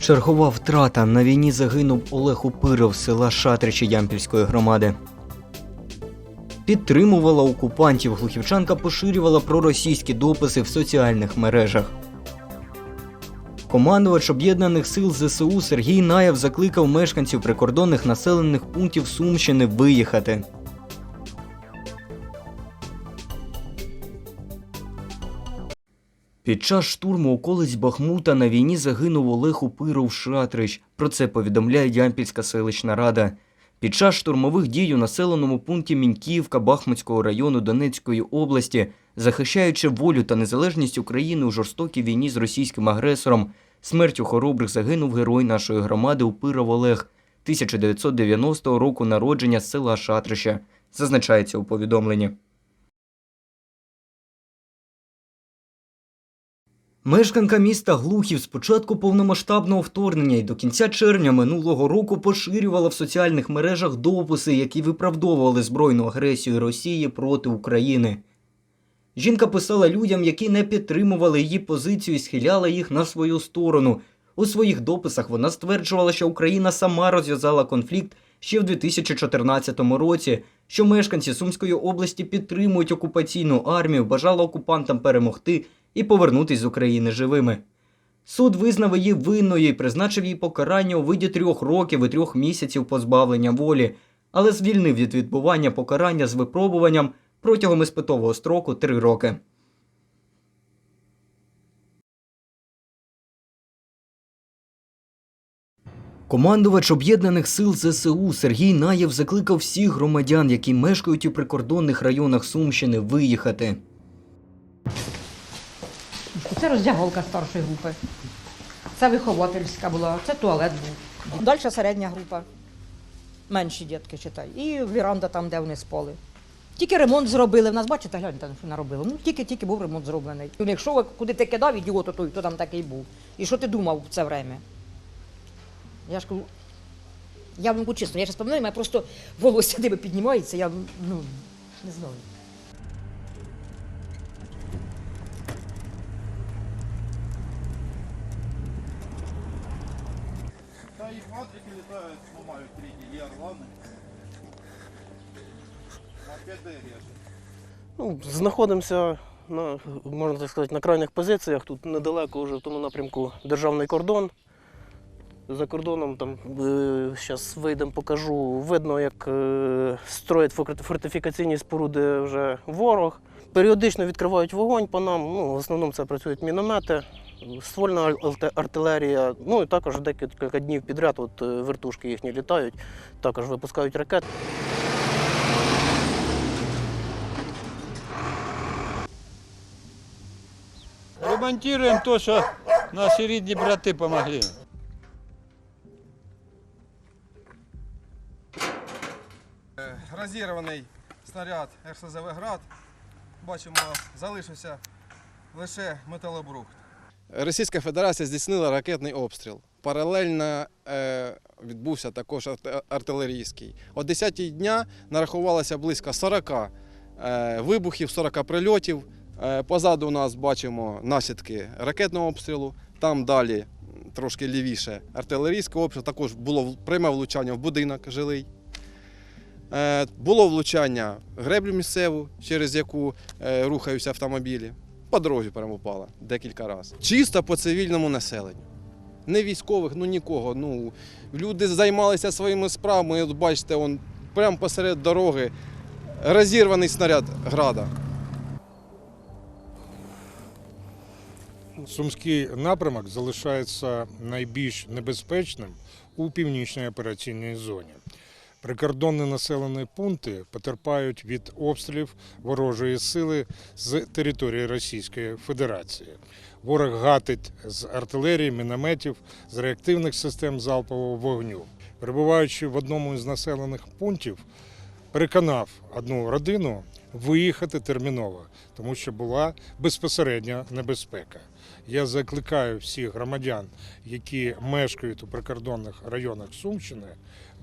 Чергова втрата на війні загинув Олег Упиров з села Шатричі Ямпільської громади. Підтримувала окупантів. Глухівчанка поширювала проросійські дописи в соціальних мережах. Командувач об'єднаних сил ЗСУ Сергій Наєв закликав мешканців прикордонних населених пунктів Сумщини виїхати. Під час штурму околиць Бахмута на війні загинув Олег Упиров Шатрич. Про це повідомляє Ямпільська селищна рада. Під час штурмових дій у населеному пункті Міньківка Бахмутського району Донецької області, захищаючи волю та незалежність України у жорстокій війні з російським агресором, смертю хоробрих загинув герой нашої громади Упиров Олег 1990 року народження села Шатрища, зазначається у повідомленні. Мешканка міста Глухів з початку повномасштабного вторгнення і до кінця червня минулого року поширювала в соціальних мережах дописи, які виправдовували збройну агресію Росії проти України. Жінка писала людям, які не підтримували її позицію і схиляла їх на свою сторону. У своїх дописах вона стверджувала, що Україна сама розв'язала конфлікт ще в 2014 році, що мешканці Сумської області підтримують окупаційну армію, бажала окупантам перемогти і повернутись з України живими. Суд визнав її винною і призначив їй покарання у виді трьох років і трьох місяців позбавлення волі, але звільнив від відбування покарання з випробуванням протягом іспитового строку три роки. Командувач об'єднаних сил ЗСУ Сергій Наєв закликав всіх громадян, які мешкають у прикордонних районах Сумщини, виїхати. Це роздяголка старшої групи. Це виховательська була, це туалет був. Далі середня група. Менші дітки читай. І віранда там, де вони спали. Тільки ремонт зробили. В нас, бачите, гляньте, що наробили. Ну, тільки-тільки був ремонт зроблений. Ну, Якщо куди ти кидав ідіот, то той, то там такий був. І що ти думав в це время? Я ж кажу, я вам чесно, я зараз пам'ятаю, мене просто волосся тебе піднімається, я ну, не знаю. Їх матрики літають, ламають рідні, є орлани. На 5D. Ну, знаходимося на, можна так сказати, на крайніх позиціях. Тут недалеко вже в тому напрямку державний кордон. За кордоном там зараз вийдемо, покажу. Видно, як е, строять фортифікаційні споруди вже ворог. Періодично відкривають вогонь по нам. Ну, в основному це працюють міномети, ствольна артилерія. Ну і також декілька днів підряд от, е, вертушки їхні літають, також випускають ракети. Ремонтуємо те, що наші рідні брати допомогли. Розірваний снаряд РСЗВ «Град». Бачимо, залишився лише металобрухт. Російська Федерація здійснила ракетний обстріл. Паралельно е, відбувся також артилерійський. О 10-й дня нарахувалося близько 40 е, вибухів, 40 прильотів. Е, позаду у нас бачимо наслідки ракетного обстрілу. Там далі трошки лівіше артилерійський обстріл. Також було пряме влучання в будинок жилий. Було влучання в греблю місцеву, через яку рухаються автомобілі. По дорозі прямо декілька разів. Чисто по цивільному населенню. Не військових, ну нікого. Ну, люди займалися своїми справами. От бачите, он прямо посеред дороги розірваний снаряд града. Сумський напрямок залишається найбільш небезпечним у північній операційній зоні. Прикордонні населені пункти потерпають від обстрілів ворожої сили з території Російської Федерації. Ворог гатить з артилерії, мінометів, з реактивних систем залпового вогню. Перебуваючи в одному із населених пунктів, переконав одну родину виїхати терміново, тому що була безпосередня небезпека. Я закликаю всіх громадян, які мешкають у прикордонних районах Сумщини,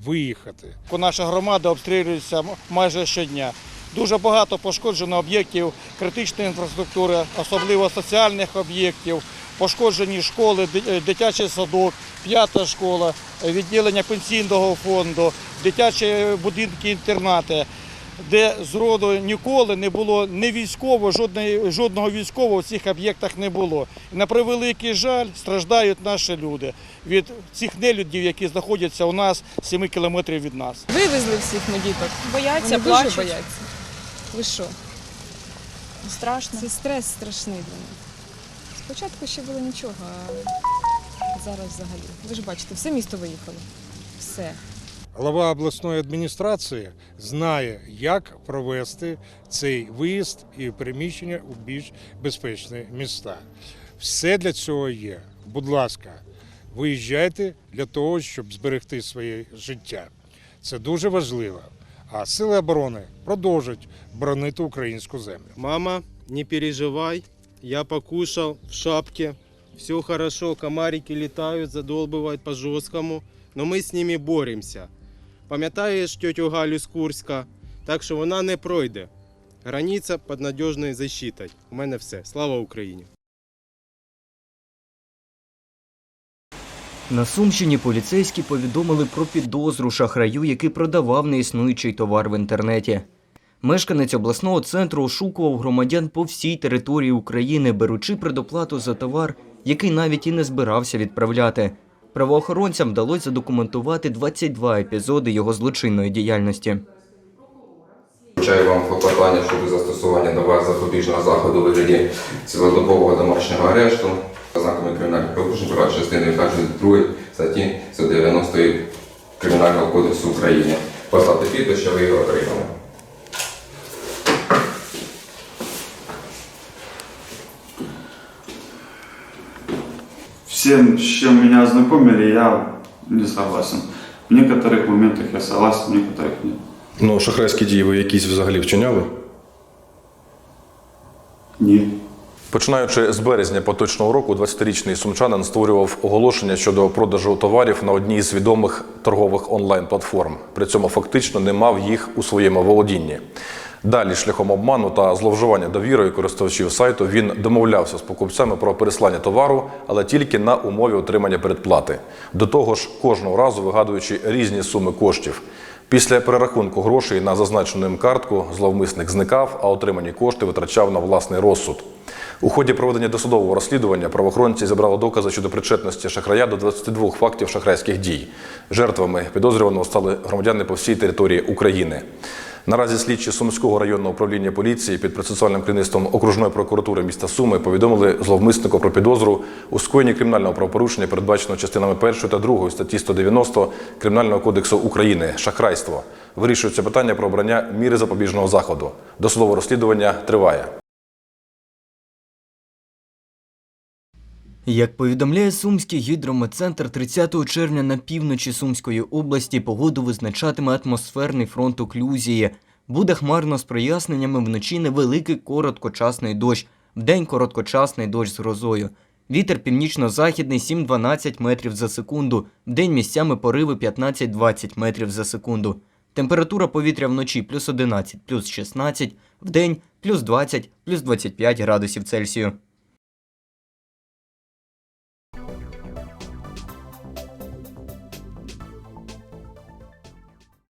виїхати. Наша громада обстрілюється майже щодня. Дуже багато пошкоджено об'єктів критичної інфраструктури, особливо соціальних об'єктів. Пошкоджені школи, е, дитячий садок, п'ята школа, відділення пенсійного фонду, дитячі будинки, інтернати, де зроду ніколи не було ні військового, жодної, жодного військового в цих об'єктах не було. І на превеликий жаль страждають наші люди від цих нелюдів, які знаходяться у нас 7 кілометрів від нас. Вивезли всіх ми діток. Бояться, Вони плачуть. бояться. Ви що? Страшно. Це стрес страшний для них. Спочатку ще було нічого, а зараз взагалі. Ви ж бачите, все місто виїхало. Все. Голова обласної адміністрації знає, як провести цей виїзд і переміщення у більш безпечні міста. Все для цього є. Будь ласка, виїжджайте для того, щоб зберегти своє життя. Це дуже важливо. А сили оборони продовжать боронити українську землю. Мама, не переживай, я покушал в шапке, все хорошо, комарики летают, задолбывают по-жесткому, но ми з ними боремося. Пам'ятаєш тетю Галю з Курська, так що вона не пройде. Границя під надіжною защитою. У мене все. Слава Україні! На Сумщині поліцейські повідомили про підозру шахраю, який продавав неіснуючий товар в інтернеті. Мешканець обласного центру ошукував громадян по всій території України, беручи предоплату за товар, який навіть і не збирався відправляти. Правоохоронцям вдалося задокументувати 22 епізоди його злочинної діяльності. Вручаю вам клопотання щодо застосування до вас запобіжного заходу вигляді цілодобового домашнього арешту за знаками кримінальних правопорушень права частини 1 2 статті 190 Кримінального кодексу України. Поставте підпис, що ви його отримали. Всем, с чем меня ознакомили, я не согласен. В некоторых моментах я согласен, в некоторых нет. Ну, шахрайські дії ви якісь взагалі вчиняли? Ні. Починаючи з березня поточного року, 20-річний сумчанин створював оголошення щодо продажу товарів на одній з відомих торгових онлайн-платформ. При цьому фактично не мав їх у своєму володінні. Далі, шляхом обману та зловживання довірою користувачів сайту, він домовлявся з покупцями про переслання товару, але тільки на умові отримання передплати. До того ж, кожного разу вигадуючи різні суми коштів. Після перерахунку грошей на зазначену їм картку зловмисник зникав, а отримані кошти витрачав на власний розсуд. У ході проведення досудового розслідування правоохоронці зібрали докази щодо причетності шахрая до 22 фактів шахрайських дій. Жертвами підозрюваного стали громадяни по всій території України. Наразі слідчі Сумського районного управління поліції під процесуальним керівництвом окружної прокуратури міста Суми повідомили зловмиснику про підозру у скоєнні кримінального правопорушення, передбаченого частинами 1 та 2 статті 190 Кримінального кодексу України шахрайство. Вирішується питання про обрання міри запобіжного заходу. Досудове розслідування триває. Як повідомляє Сумський гідрометцентр, 30 червня на півночі Сумської області погоду визначатиме атмосферний фронт оклюзії. Буде хмарно з проясненнями вночі невеликий короткочасний дощ, вдень короткочасний дощ з грозою. Вітер північно-західний 7-12 метрів за секунду, вдень місцями пориви 15-20 метрів за секунду. Температура повітря вночі плюс 11, плюс 16, вдень плюс 20, плюс 25 градусів Цельсію.